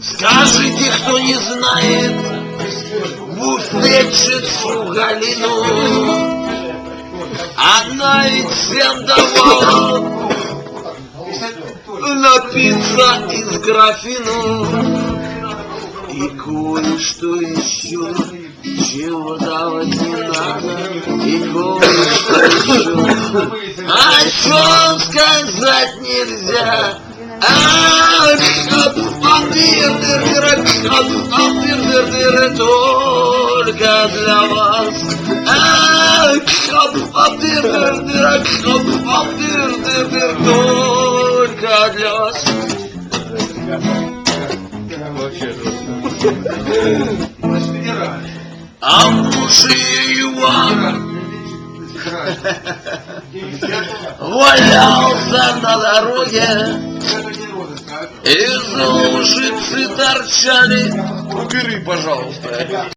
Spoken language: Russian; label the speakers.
Speaker 1: Скажите, кто не знает, буфетчицу Галину, она ведь всем давала напиться из графину. И кое-что еще, чего давать не надо, и кое-что еще, о чем сказать нельзя. Ах, только для вас. Только Муж Иван валялся на дороге, из лужицы торчали. Убери, пожалуйста.